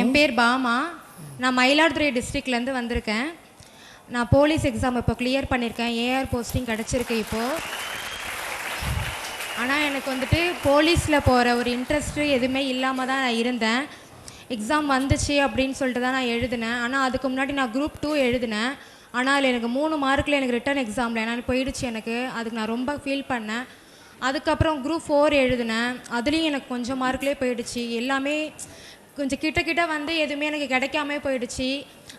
என் பேர் பாமா. நான் மயிலாடுதுறை டிஸ்ட்ரிக்ட்லேருந்து வந்திருக்கேன். நான் போலீஸ் எக்ஸாம் இப்போ கிளியர் பண்ணியிருக்கேன் ஏஆர் போஸ்டிங் கிடச்சிருக்கு இப்போது ஆனால் எனக்கு வந்துட்டு போலீஸில் போகிற ஒரு இன்ட்ரெஸ்ட்டு எதுவுமே இல்லாமல் தான் நான் இருந்தேன். எக்ஸாம் வந்துச்சு அப்படின்னு சொல்லிட்டு தான் நான் எழுதினேன். ஆனால் அதுக்கு முன்னாடி நான் குரூப் டூ எழுதினேன். ஆனால் அதில் எனக்கு மூணு மார்க்கில் எனக்கு ரிட்டன் எக்ஸாமில் ஏன்னா போயிடுச்சு எனக்கு. அதுக்கு நான் ரொம்ப ஃபீல் பண்ணேன். அதுக்கப்புறம் குரூப் ஃபோர் எழுதினேன். அதுலேயும் எனக்கு கொஞ்சம் மார்க்லேயே போயிடுச்சு. எல்லாமே கொஞ்சம் கிட்ட கிட்ட வந்து எதுவுமே எனக்கு கிடைக்காம போயிடுச்சு.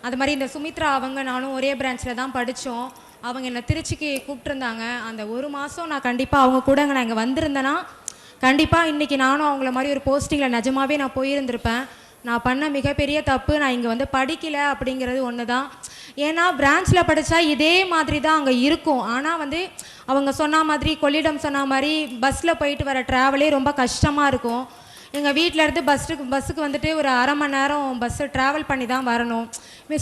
அது மாதிரி இந்த சுமித்ரா அவங்க நானும் ஒரே பிரான்ச்சில் தான் படித்தோம் அவங்க என்னை திருச்சிக்கு கூப்பிட்டுருந்தாங்க. அந்த ஒரு மாதம் நான் கண்டிப்பாக அவங்க கூட நான் இங்கே வந்திருந்தேன்னா கண்டிப்பாக இன்றைக்கி நானும் அவங்கள மாதிரி ஒரு போஸ்டிங்கில் நிஜமாவே நான் போயிருந்திருப்பேன். நான் பண்ண மிகப்பெரிய தப்பு நான் இங்கே வந்து படிக்கலை அப்படிங்கிறது ஒன்று தான் ஏன்னா பிரான்ச்சில் படித்தா இதே மாதிரி தான் அங்கே இருக்கும். ஆனால் வந்து அவங்க சொன்ன மாதிரி கொள்ளிடம் சொன்ன மாதிரி பஸ்ஸில் போயிட்டு வர ட்ராவலே ரொம்ப கஷ்டமாக இருக்கும். எங்கள் வீட்டில் இருந்து பஸ்ஸுக்கு பஸ்ஸுக்கு வந்துட்டு ஒரு அரை மணி நேரம் பஸ்ஸு ட்ராவல் பண்ணி தான் வரணும்.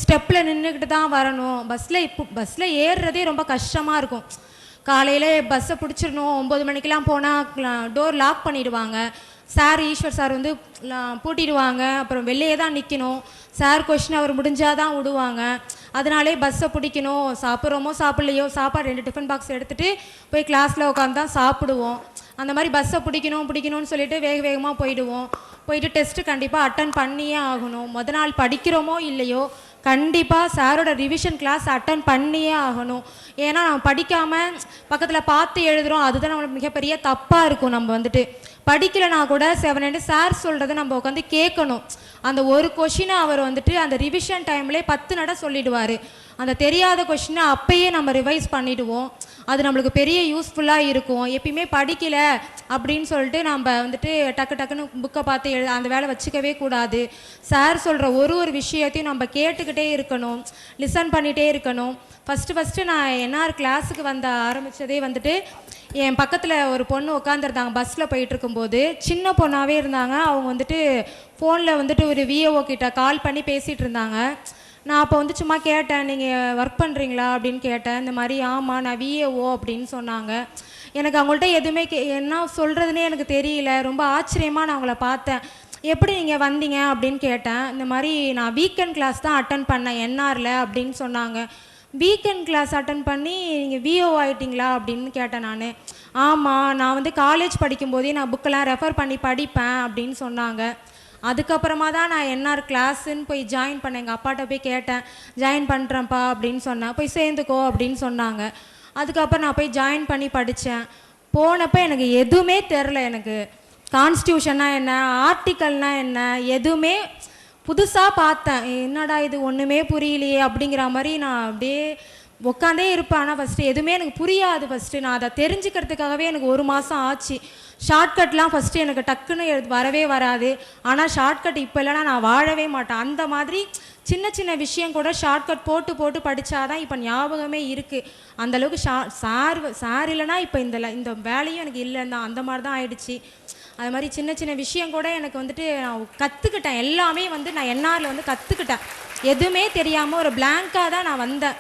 ஸ்டெப்பில் நின்றுக்கிட்டு தான் வரணும். பஸ்ஸில் இப்போ பஸ்ஸில் ஏறுறதே ரொம்ப கஷ்டமாக இருக்கும். காலையில் பஸ்ஸை பிடிச்சிடணும். ஒம்பது மணிக்கெலாம் போனால் டோர் லாக் பண்ணிடுவாங்க. சார் ஈஸ்வர் சார் வந்து பூட்டிடுவாங்க. அப்புறம் வெளியே தான் நிற்கணும் சார் கொஷின் அவர் முடிஞ்சால் தான் விடுவாங்க. அதனாலே பஸ்ஸை பிடிக்கணும் சாப்பிட்றோமோ சாப்பிட்லையோ சாப்பாடு ரெண்டு டிஃபன் பாக்ஸ் எடுத்துகிட்டு போய் கிளாஸில் உட்காந்து தான் சாப்பிடுவோம். அந்த மாதிரி பஸ்ஸை பிடிக்கணும் பிடிக்கணும்னு சொல்லிட்டு வேக வேகமாக போயிடுவோம். போயிட்டு டெஸ்ட்டு கண்டிப்பாக அட்டன் பண்ணியே ஆகணும். முத நாள் படிக்கிறோமோ இல்லையோ கண்டிப்பாக சாரோட ரிவிஷன் கிளாஸ் அட்டன் பண்ணியே ஆகணும். ஏன்னா நம்ம படிக்காமல் பக்கத்தில் பார்த்து எழுதுகிறோம் அதுதான் நம்மளுக்கு மிகப்பெரிய தப்பாக இருக்கும் நம்ம வந்துட்டு. படிக்கலைனா கூட செவன் சார் சொல்கிறத நம்ம உட்காந்து கேட்கணும். அந்த ஒரு கொஷினை அவர் வந்துட்டு அந்த ரிவிஷன் டைம்லேயே பத்து நட சொல்லிடுவார். அந்த தெரியாத கொஷினை அப்பயே நம்ம ரிவைஸ் பண்ணிவிடுவோம் அது நம்மளுக்கு பெரிய யூஸ்ஃபுல்லாக இருக்கும். எப்பயுமே படிக்கல அப்படின்னு சொல்லிட்டு நம்ம வந்துட்டு டக்கு டக்குன்னு புக்கை பார்த்து எழு அந்த வேலை வச்சுக்கவே கூடாது. சார் சொல்கிற ஒரு ஒரு விஷயத்தையும் நம்ம கேட்டுக்கிட்டே இருக்கணும். லிசன் பண்ணிகிட்டே இருக்கணும். ஃபஸ்ட்டு ஃபஸ்ட்டு நான் என்ஆர் கிளாஸுக்கு வந்த ஆரம்பித்ததே வந்துட்டு என் பக்கத்தில் ஒரு பொண்ணு உட்காந்துருந்தாங்க பஸ்ஸில் போயிட்டு இருக்கும்போது சின்ன பொண்ணாகவே இருந்தாங்க. அவங்க வந்துட்டு ஃபோனில் வந்துட்டு ஒரு விஏஓ கிட்ட கால் பண்ணி பேசிகிட்டு இருந்தாங்க. நான் அப்போ வந்து சும்மா கேட்டேன் நீங்கள் ஒர்க் பண்ணுறீங்களா அப்படின்னு கேட்டேன். இந்த மாதிரி ஆமாம் நான் விஏஓ அப்படின்னு சொன்னாங்க. எனக்கு அவங்கள்ட்ட எதுவுமே கே என்ன சொல்கிறதுனே எனக்கு தெரியல. ரொம்ப ஆச்சரியமாக நான் அவங்கள பார்த்தேன். எப்படி நீங்கள் வந்தீங்க? அப்படின்னு கேட்டேன். இந்த மாதிரி நான் வீக்கெண்ட் கிளாஸ் தான் அட்டன் பண்ணேன் என்ஆரில் அப்படின்னு சொன்னாங்க. வீக்கெண்ட் கிளாஸ் அட்டன் பண்ணி நீங்கள் விஓ ஆகிட்டிங்களா அப்படின்னு கேட்டேன் நான். ஆமாம் நான் வந்து காலேஜ் படிக்கும்போதே நான் புக்கெல்லாம் ரெஃபர் பண்ணி படிப்பேன் அப்படின்னு சொன்னாங்க. அதுக்கப்புறமா தான் நான் என்ஆர் கிளாஸுன்னு போய் ஜாயின் பண்ணேன் எங்கள் அப்பாட்ட போய் கேட்டேன். ஜாயின் பண்ணுறேன்ப்பா அப்படின்னு சொன்னேன். போய் சேர்ந்துக்கோ அப்படின்னு சொன்னாங்க. அதுக்கப்புறம் நான் போய் ஜாயின் பண்ணி படித்தேன் போனப்போ எனக்கு எதுவுமே தெரில எனக்கு. கான்ஸ்டியூஷன்னா என்ன ஆர்டிக்கல்னால் என்ன எதுவுமே புதுசாக பார்த்தேன். என்னடா இது? ஒன்றுமே புரியலையே அப்படிங்கிற மாதிரி நான் அப்படியே உட்காந்தே இருப்பேன். ஆனால் ஃபஸ்ட்டு எதுவுமே எனக்கு புரியாது ஃபஸ்ட்டு நான் அதை தெரிஞ்சுக்கிறதுக்காகவே எனக்கு ஒரு மாதம் ஆச்சு. ஷார்ட்கட்லாம் ஃபஸ்ட்டு எனக்கு டக்குன்னு வரவே வராது. ஆனால் ஷார்ட்கட் இப்போ இல்லைன்னா நான் வாழவே மாட்டேன். அந்த மாதிரி சின்ன சின்ன விஷயம் கூட ஷார்ட்கட் போட்டு போட்டு படித்தாதான் இப்போ ஞாபகமே இருக்குது அந்தளவுக்கு ஷா சார் சார் இல்லைன்னா இப்போ இந்த இந்த வேலையும் எனக்கு இல்லைன்னா அந்த மாதிரி தான் ஆயிடுச்சு. அது மாதிரி சின்ன சின்ன விஷயம் கூட எனக்கு வந்துட்டு நான் கற்றுக்கிட்டேன் எல்லாமே வந்து நான் என்ஆரில் வந்து கற்றுக்கிட்டேன் எதுவுமே தெரியாமல் ஒரு பிளாங்காக தான் நான் வந்தேன்.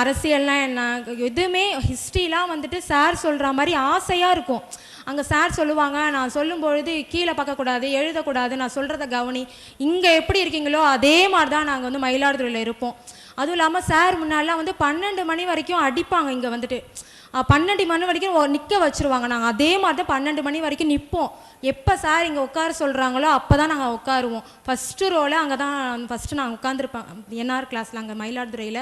அரசியல்லாம் என்ன? எதுவுமே ஹிஸ்ட்ரிலாம் வந்துட்டு சார் சொல்கிற மாதிரி ஆசையாக இருக்கும். அங்கே சார் சொல்லுவாங்க நான் சொல்லும்பொழுது கீழே பார்க்கக்கூடாது எழுதக்கூடாது நான் சொல்கிறத கவனி. இங்கே எப்படி இருக்கீங்களோ அதே மாதிரி தான் நாங்கள் வந்து மயிலாடுதுறையில் இருப்போம். அதுவும் இல்லாமல் சார் முன்னாடிலாம் வந்து பன்னெண்டு மணி வரைக்கும் அடிப்பாங்க இங்கே வந்துட்டு. பன்னெண்டு மணி வரைக்கும் நிற்க வச்சுருவாங்க. நாங்கள் அதே மாதிரி தான் பன்னெண்டு மணி வரைக்கும் நிற்போம் எப்போ சார் இங்கே உட்கார சொல்கிறாங்களோ அப்போ தான் நாங்கள் உட்காருவோம் ஃபஸ்ட்டு ரோவில் அங்கே தான் ஃபஸ்ட்டு நாங்கள் உட்காந்துருப்பேன் என்ஆர் கிளாஸில் அங்கே மயிலாடுதுறையில்.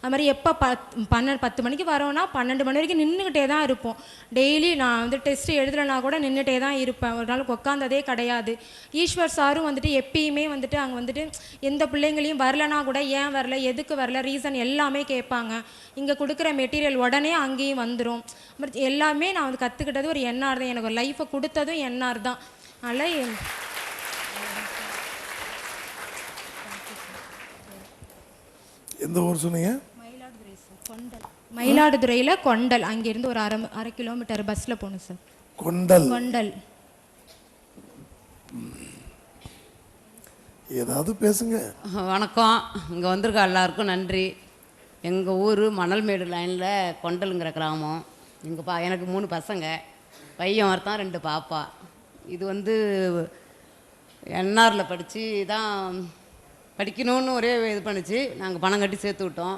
அது மாதிரி எப்போ பத் பன்னெண்டு பத்து மணிக்கு வரோன்னா பன்னெண்டு மணி வரைக்கும் நின்றுக்கிட்டே தான் இருப்போம். டெய்லி நான் வந்து டெஸ்ட்டு எழுதலைனா கூட நின்றுட்டே தான் இருப்பேன். ஒரு நாளுக்கு உட்காந்ததே கிடையாது. ஈஸ்வர் சாரும் வந்துட்டு எப்பயுமே வந்துட்டு அங்கே வந்துட்டு எந்த பிள்ளைங்களையும் வரலனா கூட ஏன் வரல எதுக்கு வரல ரீசன் எல்லாமே கேட்பாங்க. இங்கே கொடுக்குற மெட்டீரியல் உடனே அங்கேயும் வந்து வந்துடும் எல்லாமே நான் வந்து கற்றுக்கிட்டது ஒரு என்ஆர் தான். எனக்கு ஒரு லைஃப்பை கொடுத்ததும் என்ஆர் தான். அதனால் எந்த ஊர் சொன்னீங்க? மயிலாடுதுறை சார் கொண்டல் மயிலாடுதுறையில் கொண்டல். அங்கேருந்து ஒரு அரை அரை கிலோமீட்டர் பஸ்ஸில் போகணும் சார் கொண்டல். கொண்டல். ஏதாவது பேசுங்க. வணக்கம். இங்கே வந்திருக்க எல்லாருக்கும் நன்றி. எங்கள் ஊர் மணல்மேடு லைனில் கொண்டலுங்கிற கிராமம். எங்கள் பா எனக்கு மூணு பசங்க. பையன் ஒருத்தான் ரெண்டு பாப்பா. இது வந்து என்ஆரில் படித்து தான் படிக்கணும்னு ஒரே இது பண்ணுச்சு. நாங்கள் பணம் கட்டி சேர்த்து விட்டோம்.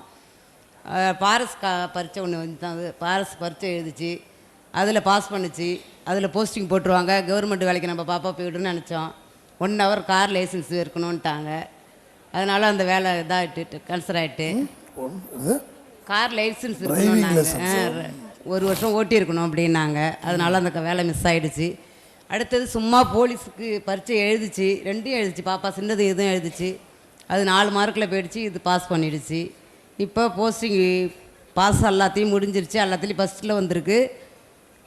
பாரஸ் கா பரீட்சை ஒன்று வந்து தான் அது. பாரஸ் பரீட்சை எழுதிச்சு. அதில் பாஸ் பண்ணுச்சு. அதில் போஸ்டிங் போட்டுருவாங்க. கவர்மெண்ட் வேலைக்கு நம்ம பாப்பா போய்டுன்னு நினச்சோம். ஒன் ஹவர் கார் லைசன்ஸ் இருக்கணும்ன்ட்டாங்க அதனால் அந்த வேலை இதாகிட்டு கன்சர் ஆகிட்டு கார் லைசன்ஸ். ஒரு வருஷம் ஓட்டி இருக்கணும் அப்படின்னாங்க. அதனால அந்த வேலை மிஸ் ஆயிடுச்சு. அடுத்தது சும்மா போலீஸுக்கு பரீட்சை எழுதிச்சு. ரெண்டும் எழுதிச்சு. பாப்பா சின்னது இதுவும் எழுதிச்சு. அது நாலு மார்க்கில் போயிடுச்சு. இது பாஸ் பண்ணிடுச்சு. இப்போ போஸ்டிங் பாஸ் எல்லாத்தையும் முடிஞ்சிருச்சு. எல்லாத்துலேயும் ஃபஸ்ட்டில் வந்திருக்கு.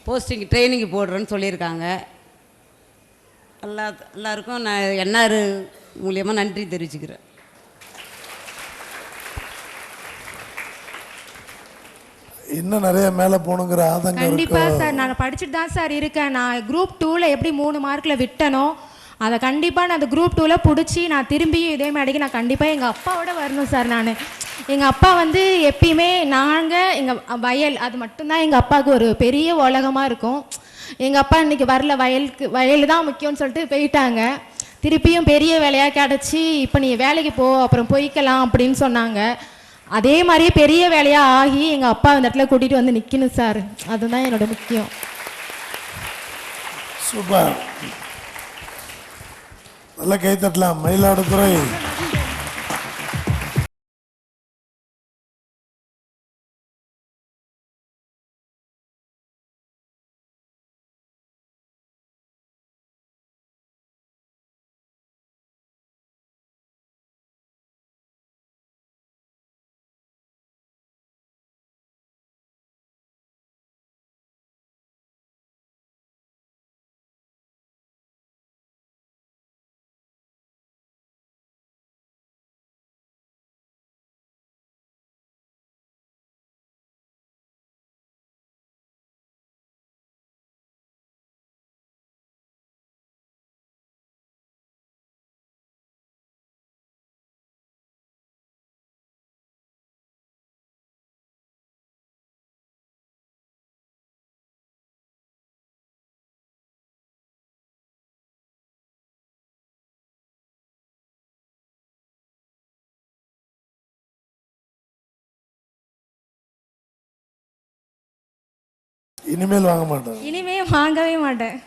போஸ்டிங் ட்ரைனிங் போடுறேன்னு சொல்லியிருக்காங்க. எல்லா எல்லாருக்கும் நான் என்ஆர் மூலியமாக நன்றி தெரிவிச்சுக்கிறேன். இன்னும் நிறைய மேலே போகணுங்கிற ஆதங்கம் கண்டிப்பா சார். நான் படிச்சுட்டு தான் சார் இருக்கேன். நான் குரூப் டூவில் எப்படி மூணு மார்க்கில் விட்டனோ அதை கண்டிப்பாக நான் அந்த குரூப் டூவில் பிடிச்சி நான் திரும்பியும் இதே மாதிரிக்கு நான் கண்டிப்பாக எங்கள் அப்பாவோட வரணும் சார் நான். எங்கள் அப்பா வந்து எப்பயுமே நாங்கள் எங்கள் வயல் அது மட்டும்தான் எங்கள் அப்பாவுக்கு ஒரு பெரிய உலகமாக இருக்கும். எங்கள் அப்பா இன்னைக்கு வரல வயலுக்கு வயல் தான் முக்கியம்னு சொல்லிட்டு போயிட்டாங்க. திருப்பியும் பெரிய வேலையாக கிடச்சி இப்போ நீ வேலைக்கு போ அப்புறம் போய்க்கலாம் அப்படின்னு சொன்னாங்க. அதே மாதிரியே பெரிய வேலையாக ஆகி எங்கள் அப்பா அந்த இடத்துல கூட்டிகிட்டு வந்து நிற்கணும் சார். அதுதான் என்னோட முக்கியம். சூப்பர். நல்ல கை தட்டலாம் மயிலாடுதுறை. இனிமேல் வாங்க மாட்டேன். இனிமே வாங்கவே மாட்டேன்.